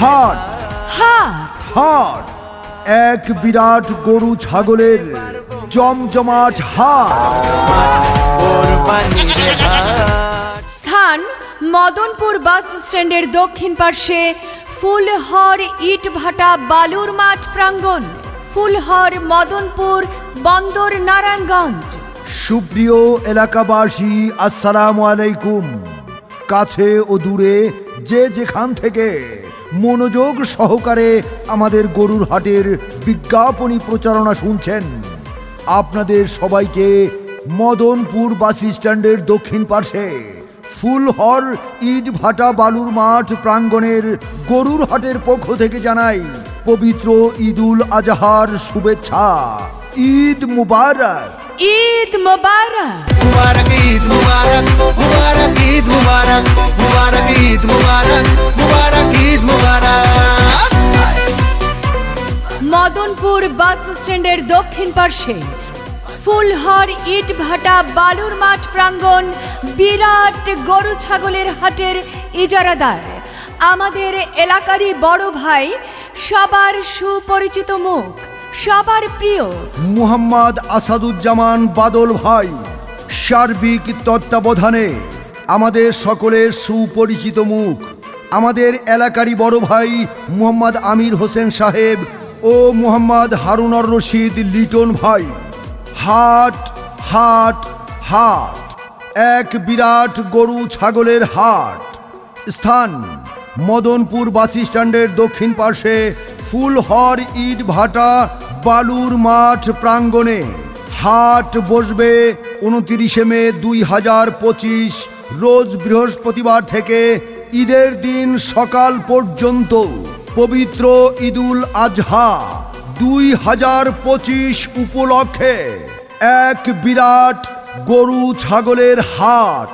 হাট। হাট। হাট। এক বিরাট গরু ছাগলের জমজমাট হাট। স্থান মদনপুর বাস স্ট্যান্ডের দক্ষিণ পার্শ্বে ফুলহর ইট ভাটা বালুর মাঠ প্রাঙ্গণ ফুলহর মদনপুর বন্দর নারায়ণগঞ্জ। সুপ্রিয় এলাকাবাসী আসসালামু আলাইকুম। কাছে ও দূরে যে যেখান থেকে মনোযোগ সহকারে আমাদের গরুর হাটের বিজ্ঞাপনী প্রচারণা শুনছেন। আপনাদের সবাইকে মদনপুর বাস স্ট্যান্ডের দক্ষিণ পার্শ্বে ফুলহর ইট ভাটা বালুর মাঠ প্রাঙ্গণের গরুর হাটের পক্ষ থেকে জানাই পবিত্র ঈদুল আজহার শুভেচ্ছা। ঈদ মুবারক। ঈদ মোবারক। মুবারক ঈদ মুবারক মুবারক ঈদ মুবারক মুবারক ঈদ মুবারক মুবারক ঈদ মুবারক। মদনপুর বাস স্ট্যান্ডের দক্ষিণ পার্শ্বে ফুলহর ইট ভাটা বালুর মাঠ প্রাঙ্গণ বিরাট গরু ছাগলের হাটের ইজারাদার। আমাদের এলাকারই বড় ভাই সবার সুপরিচিত মুখ। সবার প্রিয়। মুহাম্মদ আসাদুজ্জামান বাদল ভাই, সার্বিক তত্ত্বাবধানে আমাদের সকলের সুপরিচিত মুখ, আমাদের এলাকারই বড় ভাই মুহাম্মদ আমির হোসেন সাহেব ও মুহাম্মদ হারুনর রশিদ লিটন ভাই। হাট হাট হাট, এক বিরাট গরু ছাগলের হাট। স্থান মদনপুর বাস স্ট্যান্ডের দক্ষিণ পার্শ্বে ফুলহর ইট ভাটা, বালুর মাঠ প্রাঙ্গণে। হাট বসবে উনতিরিশে মে দুই হাজার পঁচিশ, রোজ বৃহস্পতিবার থেকে ঈদের দিন সকাল পর্যন্ত। পবিত্র ঈদুল আজহা দুই হাজার পঁচিশ উপলক্ষে এক বিরাট গরু ছাগলের হাট।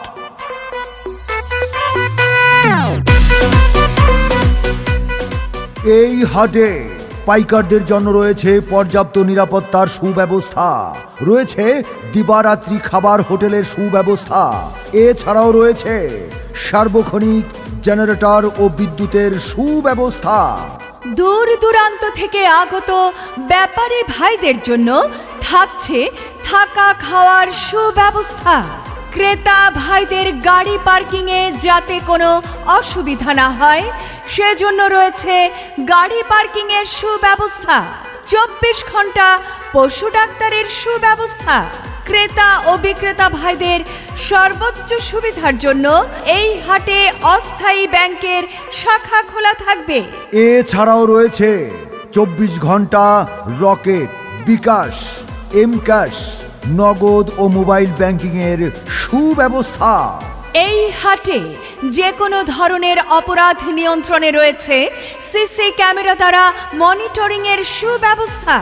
এই হাটে পাইকারদের জন্য রয়েছে পর্যাপ্ত নিরাপত্তার সুব্যবস্থা। রয়েছে দিবারাত্রি খাবার হোটেলের সুব্যবস্থা। এছাড়াও রয়েছে সার্বক্ষণিক জেনারেটর ও বিদ্যুতের সুব্যবস্থা। দূর দূরান্ত থেকে আগত ব্যাপারী ভাইদের জন্য থাকছে থাকা খাওয়ার সুব্যবস্থা। ক্রেতা ভাইদের গাড়ি পার্কিংয়ে যাতে কোনো অসুবিধা না হয়, সেজন্য রয়েছে গাড়ি পার্কিংয়ের সুব্যবস্থা। চব্বিশ ঘণ্টা পশু ডাক্তারের সুব্যবস্থা। ক্রেতা ও বিক্রেতা ভাইদের সর্বোচ্চ সুবিধার জন্য এই হাটে অস্থায়ী ব্যাংকের শাখা খোলা থাকবে। এছাড়াও রয়েছে চব্বিশ ঘণ্টা রকেট, বিকাশ এম ক্যাশ নগদ ও মোবাইল ব্যাংকিংয়ের সুব্যবস্থা। এই হাটে যে কোনো ধরনের অপরাধ নিয়ন্ত্রণে রয়েছে সিসি ক্যামেরা দ্বারা মনিটরিংয়ের সুব্যবস্থা।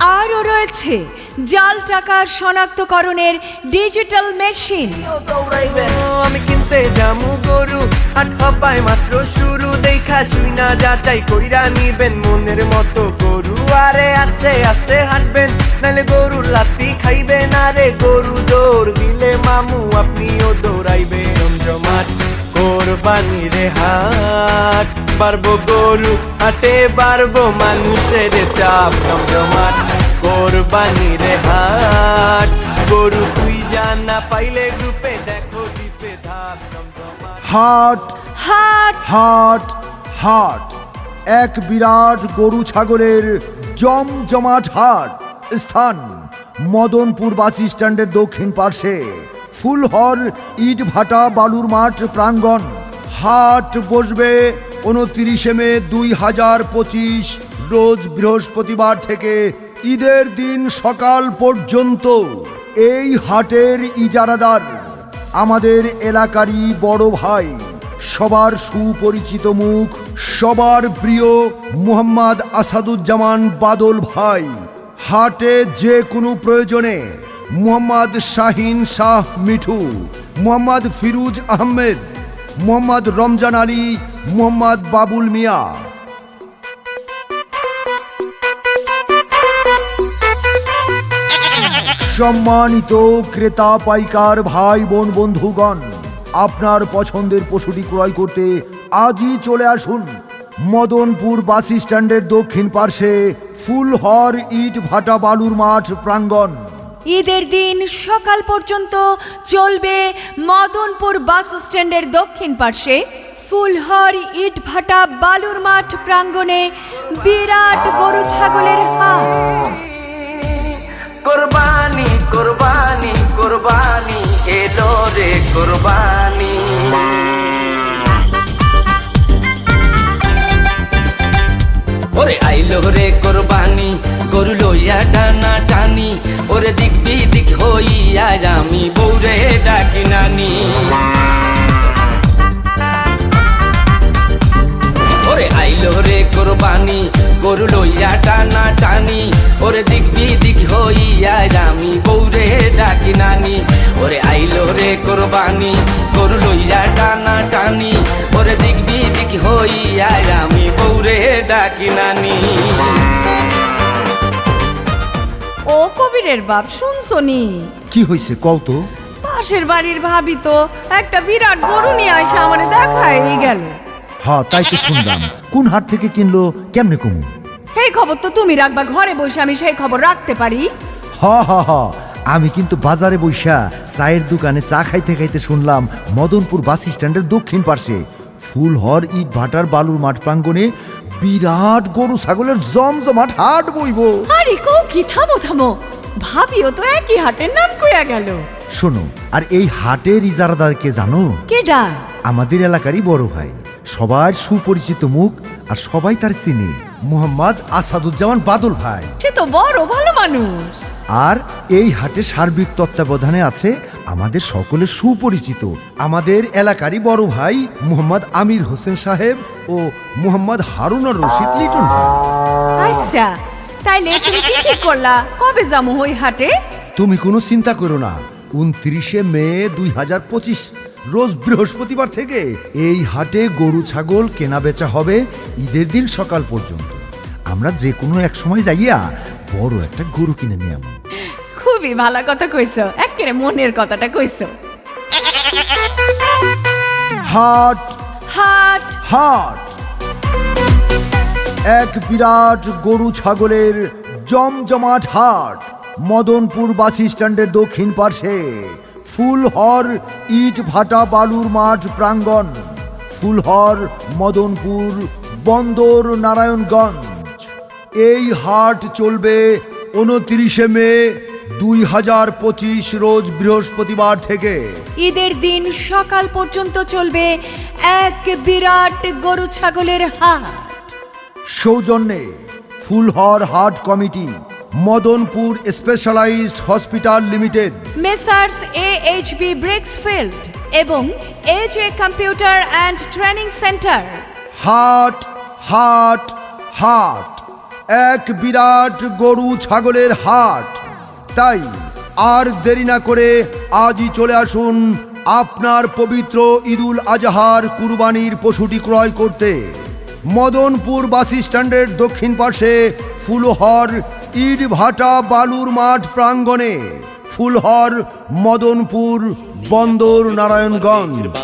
আরও রয়েছে জাল টাকা শনাক্তকরণের ডিজিটাল মেশিন। দৌড়াইবেন। আমি কিনতে জামু গরু। হাট হবাই মাত্র শুরু। দেখা শুই না যাচাই কইরা নিবেন। মনের মতো গরু। আরে আস্তে আস্তে হাঁটবেন। নালে গরু লাতি খাইবে না রে। গরু দৌড় দিলে মামু আপনিও দৌড়াইবেন জমজমাট রে হাট পারব গরু হাটে পারব মানুষের চাপ জমজমাট রে হাট গরু তুই না পাইলে গ্রুপে দেখো দ্বীপে ধাপ জমজমাট হাট হাট। হাট হাট। এক বিরাট গরু ছাগলের জমজমাট হাট। স্থান, মদনপুর বাস স্ট্যান্ডের দক্ষিণ পার্শ্বে, ফুলহর ইট ভাটা বালুর মাঠ, প্রাঙ্গণ। হাট বসবে উনতিরিশে মে দুই হাজার পঁচিশ, রোজ বৃহস্পতিবার থেকে ঈদের দিন সকাল পর্যন্ত। এই হাটের ইজারাদার আমাদের এলাকারই বড় ভাই, সবার সুপরিচিত মুখ, সবার প্রিয় মুহাম্মদ আসাদুজ্জামান বাদল ভাই। হাটে যে কোনো প্রয়োজনে মুহাম্মদ শাহিন শাহ মিঠু, মোহাম্মদ ফিরুজ আহমেদ, মোহাম্মদ রমজান আলী, মোহাম্মদ বাবুল মিয়া। সম্মানিত ক্রেতা, পাইকার, ভাই, বোন, বন্ধুগণ, আপনার পছন্দের পশুটি ক্রয় করতে আজই চলে আসুন মদনপুর বাস স্ট্যান্ডের দক্ষিণ পার্শ্বে ফুলহর ইট ভাটা বালুর মাঠ প্রাঙ্গণ। ঈদের দিন সকাল পর্যন্ত চলবে মদনপুর বাস স্ট্যান্ডের দক্ষিণ পার্শ্বে। ফুলহর ইট ভাটা বালুর মাঠ প্রাঙ্গণে বিরাট গরু ছাগলের হাট। কোরবানি কোরবানি কোরবানি এলো রে কোরবানি। নানি ওরে আইলো রে কোরবানি গরু লইয়া টানা টানি। ওরে দিক বিদিক হইয়া আমি বৌরে ডাকি নানি। ওরে আইলো রে কোরবানি গরু লইয়া টানা টানি। ওরে দিক বিদিক হইয়া আমি বৌরে ডাকি নানি। ও কবিরের বাপ শুনছনি কি হয়েছে কত পাশের বাড়ির ভাবি তো একটা বিরাট গরু নিয়ে আসে আমার দেখাই গেল। হ্যাঁ তাই তো শুনলাম। কোন হাট থেকে কিনলো কেমনে কমু? এই খবর তো তুমি রাখবা ঘরে বসে আমি সেই খবর রাখতে পারি। হ হ হ আমি কিন্তু বাজারে বইসা চায়ের দোকানে চা খাইতে খাইতে শুনলাম মদনপুর বাস স্ট্যান্ডের দক্ষিণ পার্শ্বে ফুলহর ইট ভাটার বালুর মাঠ প্রাঙ্গণে বিরাট গরু ছাগলের জমজমাট হাট বইব। আরে কৌ কি থামো থামো। ভাবিও তো একই হাটের নাম কইয়া গেল। শোনো আর এই হাটের ইজারাদারকে জানো? কেডা? আমাদের এলাকারই বড় ভাই। সবার সুপরিচিত মুখ আর সবাই তার চিনে। মোহাম্মদ আসাদুজ্জামান বাদল ভাই। সে তো বড় ভালো মানুষ। আর এই হাটে সার্বিক তত্ত্বাবধানে আছে আমাদের সকলের সুপরিচিত। আমাদের এলাকারই বড় ভাই মোহাম্মদ আমির হোসেন সাহেব ও মোহাম্মদ হারুনার রশিদ লিটন ভাই। আচ্ছা তাইলে তুমি কি ঠিক করলা? কবে যামু ওই হাটে? তুমি কোনো চিন্তা করো না। উনত্রিশে মে দুই হাজার পঁচিশ রোজ বৃহস্পতিবার থেকে এই হাটে গরু ছাগল কেনা বেচা হবে ঈদের দিন সকাল পর্যন্ত। আমরা যে কোনো এক সময় যাইয়া বড় একটা গরু কিনে নিয়ে আমু। খুবই ভালো কথা কইছো একেবারে মনের কথাটা কইছো। হাট হাট। হাট। এক বিরাট গরু ছাগলের জমজমাট হাট। মদনপুর বাস স্ট্যান্ডের দক্ষিণ পার্শ্বে ফুলহর ইট ভাটা বালুর মাঠ প্রাঙ্গণ ফুলহর মদনপুর বন্দর নারায়ণগঞ্জ। এই হাট চলবে উনত্রিশে মে দুই হাজার পঁচিশ রোজ বৃহস্পতিবার থেকে। ঈদের দিন সকাল পর্যন্ত চলবে এক বিরাট গরু ছাগলের হাট। সৌজন্যে ফুলহর হাট committee Madanpur specialised hospital limited. Messrs A H B bricksfield এবং age A computer and training centre. হাট হাট হাট। এক বিরাট গরু ছাগলের হাট। তাই আর দেরি না করে আজই চলে আসুন আপনার পবিত্র ঈদুল আজহার কুরবানির পশুটি ক্রয় করতে। মদনপুর বাস স্ট্যান্ডের দক্ষিণ পাশে ফুলহর ইট ভাটা বালুর মাঠ প্রাঙ্গনে ফুলহর মদনপুর বন্দর নারায়ণগঞ্জ।